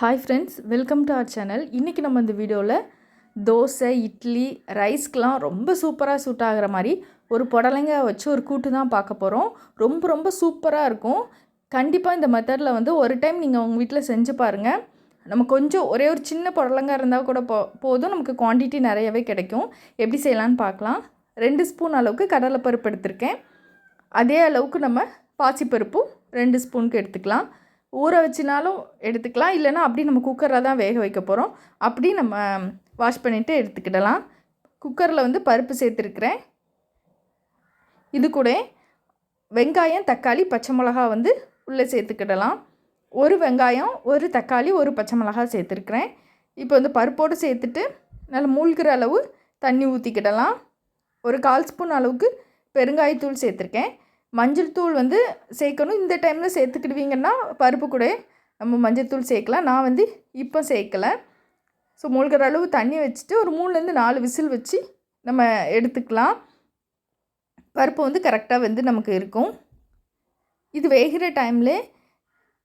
Hi friends welcome to our channel இன்றைக்கி நம்ம இந்த வீடியோவில் தோசை இட்லி ரைஸ்க்கெலாம் ரொம்ப சூப்பராக சூட் ஆகிற மாதிரி ஒரு புடலங்காய் வச்சு ஒரு கூட்டு தான் பார்க்க போகிறோம் ரொம்ப ரொம்ப சூப்பராக இருக்கும். கண்டிப்பாக இந்த மெத்தடில் வந்து ஒரு டைம் நீங்கள் உங்கள் வீட்டில் செஞ்சு பாருங்கள் நம்ம கொஞ்சம் ஒரே ஒரு சின்ன புடலங்காய் இருந்தால் கூட போ போதும். நமக்கு குவான்டிட்டி நிறையவே கிடைக்கும். எப்படி செய்யலான்னு பார்க்கலாம். ரெண்டு ஸ்பூன் அளவுக்கு கடலைப்பருப்பு எடுத்திருக்கேன். அதே அளவுக்கு நம்ம பாசிப்பருப்பும் ரெண்டு ஸ்பூனுக்கு எடுத்துக்கலாம். ஊற வச்சினாலும் எடுத்துக்கலாம். இல்லைன்னா அப்படி நம்ம குக்கரில் தான் வேக வைக்க போகிறோம் அப்படி நம்ம வாஷ் பண்ணிவிட்டு எடுத்துக்கிடலாம். குக்கரில் வந்து பருப்பு சேர்த்துருக்குறேன். இது கூட வெங்காயம் தக்காளி பச்சை மிளகா வந்து உள்ளே சேர்த்துக்கிடலாம். ஒரு வெங்காயம் ஒரு தக்காளி ஒரு பச்சை மிளகா சேர்த்துருக்குறேன். இப்போ வந்து பருப்போடு சேர்த்துட்டு நல்லா மூழ்கிற அளவு தண்ணி ஊற்றிக்கிடலாம் ஒரு கால் ஸ்பூன் அளவுக்கு பெருங்காயத்தூள் சேர்த்துருக்கேன். மஞ்சள் தூள் வந்து சேர்க்கணும். இந்த டைமில் சேர்த்துக்கிடுவீங்கன்னா பருப்பு கூட நம்ம மஞ்சள் தூள் சேர்க்கலாம். நான் வந்து இப்போ சேர்க்கலை. ஸோ மூழ்கிற அளவு தண்ணி வச்சுட்டு ஒரு மூணுலேருந்து நாலு விசில் வச்சு நம்ம எடுத்துக்கலாம். பருப்பு வந்து கரெக்டாக வந்து நமக்கு இருக்கும். இது வேகிற டைமில்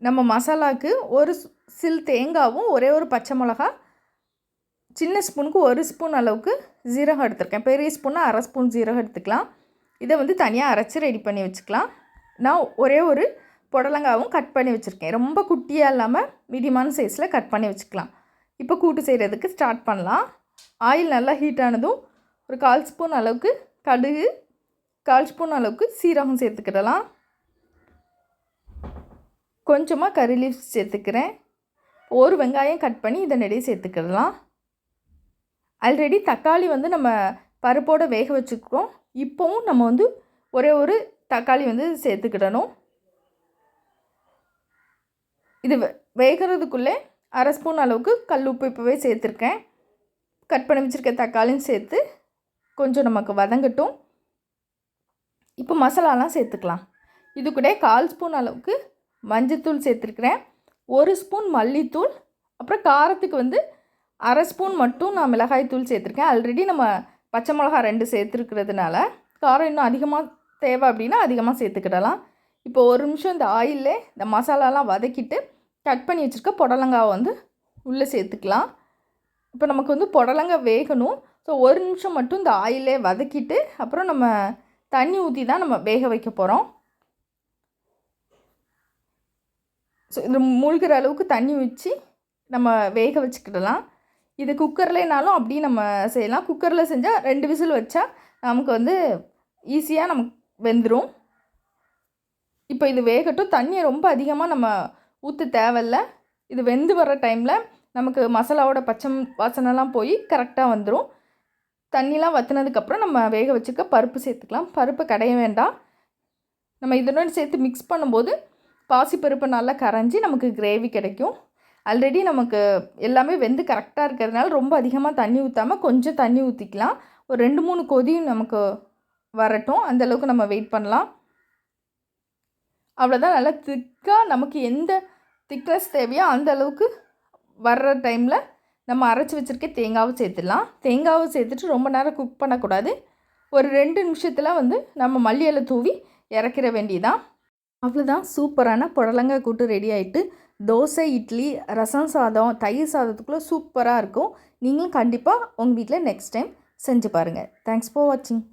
நம்ம மசாலாவுக்கு ஒரு சில் தேங்காவும் ஒரே ஒரு பச்சை மிளகா சின்ன ஸ்பூனுக்கு ஒரு ஸ்பூன் அளவுக்கு ஜீரகம் எடுத்திருக்கேன். பெரிய ஸ்பூன்னா அரை ஸ்பூன் ஜீரகம் எடுத்துக்கலாம். இதை வந்து தனியாக அரைச்சி ரெடி பண்ணி வச்சுக்கலாம். நான் ஒரே ஒரு புடலங்காவும் கட் பண்ணி வச்சுருக்கேன். ரொம்ப குட்டியாக இல்லாமல் மீடியமான சைஸில் கட் பண்ணி வச்சுக்கலாம். இப்போ கூட்டு செய்கிறதுக்கு ஸ்டார்ட் பண்ணலாம். ஆயில் நல்லா ஹீட் ஆனதும் ஒரு கால் ஸ்பூன் அளவுக்கு கடுகு கால் ஸ்பூன் அளவுக்கு சீரகம் சேர்த்துக்கிடலாம். கொஞ்சமாக கறி லீவ்ஸ் சேர்த்துக்கிறேன். ஒரு வெங்காயம் கட் பண்ணி இதை நிறைய சேர்த்துக்கிடலாம். ஆல்ரெடி தக்காளி வந்து நம்ம பருப்போடு வேக வச்சுருக்கோம். இப்போவும் நம்ம வந்து ஒரே ஒரு தக்காளி வந்து சேர்த்துக்கிடணும். இது வேகிறதுக்குள்ளே அரை ஸ்பூன் அளவுக்கு கல் உப்பு இப்போவே சேர்த்துருக்கேன். கட் பண்ணி வச்சுருக்க தக்காளியும் சேர்த்து கொஞ்சம் நமக்கு வதங்கட்டும். இப்போ மசாலாலாம் சேர்த்துக்கலாம். இது கூட கால் ஸ்பூன் அளவுக்கு மஞ்சத்தூள் சேர்த்துருக்குறேன். ஒரு ஸ்பூன் மல்லித்தூள் அப்புறம் காரத்துக்கு வந்து அரை ஸ்பூன் மட்டும் நான் மிளகாய் தூள் சேர்த்துருக்கேன். ஆல்ரெடி நம்ம பச்சை மிளகா ரெண்டு சேர்த்துருக்கிறதுனால காரம் இன்னும் அதிகமாக தேவை அப்படின்னா அதிகமாக சேர்த்துக்கிடலாம். இப்போ ஒரு நிமிஷம் இந்த ஆயிலே இந்த மசாலாலாம் வதக்கிட்டு கட் பண்ணி வச்சுருக்க புடலங்காவை வந்து உள்ளே சேர்த்துக்கலாம். இப்போ நமக்கு வந்து புடலங்காய் வேகணும். ஸோ ஒரு நிமிஷம் மட்டும் இந்த ஆயிலே வதக்கிட்டு அப்புறம் நம்ம தண்ணி ஊற்றி தான் நம்ம வேக வைக்க போகிறோம் ஸோ இது மூழ்கிற அளவுக்கு தண்ணி வச்சு நம்ம வேக வச்சுக்கிடலாம். இது குக்கர்லேனாலும் அப்படியே நம்ம செய்யலாம். குக்கரில் செஞ்சால் ரெண்டு விசில் வச்சா நமக்கு வந்து ஈஸியாக நமக்கு வெந்துடும் இப்போ இது வேகட்டும். தண்ணியை ரொம்ப அதிகமாக நம்ம ஊற்ற தேவையில்ல. இது வெந்து வர்ற டைமில் நமக்கு மசாலாவோட பச்சை வாசனைலாம் போய் கரெக்டாக வந்துடும் தண்ணிலாம் வற்றினதுக்கப்புறம் நம்ம வேக வச்சுக்க பருப்பு சேர்த்துக்கலாம். பருப்பு கடைய வேண்டாம். நம்ம இதனோடு சேர்த்து மிக்ஸ் பண்ணும்போது பாசிப்பருப்பு நல்லா கரைஞ்சி நமக்கு கிரேவி கிடைக்கும். ஆல்ரெடி நமக்கு எல்லாமே வெந்து கரெக்டாக இருக்கிறதுனால ரொம்ப அதிகமாக தண்ணி ஊற்றாமல் கொஞ்சம் தண்ணி ஊற்றிக்கலாம் ஒரு ரெண்டு மூணு கொதியும் நமக்கு வரட்டும். அந்தளவுக்கு நம்ம வெயிட் பண்ணலாம். அவ்வளோதான் நல்லா திக்காக நமக்கு எந்த திக்னஸ் தேவையோ அந்த அளவுக்கு வர்ற டைமில் நம்ம அரைச்சி வச்சுருக்க தேங்காவும் சேர்த்துடலாம். தேங்காவும் சேர்த்துட்டு ரொம்ப நேரம் குக் பண்ணக்கூடாது. ஒரு ரெண்டு நிமிஷத்தில் வந்து நம்ம மல்லி தூவி இறக்கிற வேண்டியதான் அவ்வளோதான் சூப்பரான புடலங்காய் கூட்டு ரெடி ஆகிட்டு தோசை இட்லி ரசம் சாதம் தயிர் சாதத்துக்குள்ளே சூப்பராக இருக்கும். நீங்களும் கண்டிப்பாக உங்கள் வீட்டில் நெக்ஸ்ட் டைம் செஞ்சு பாருங்கள் தேங்க்ஸ் ஃபார் வாட்சிங்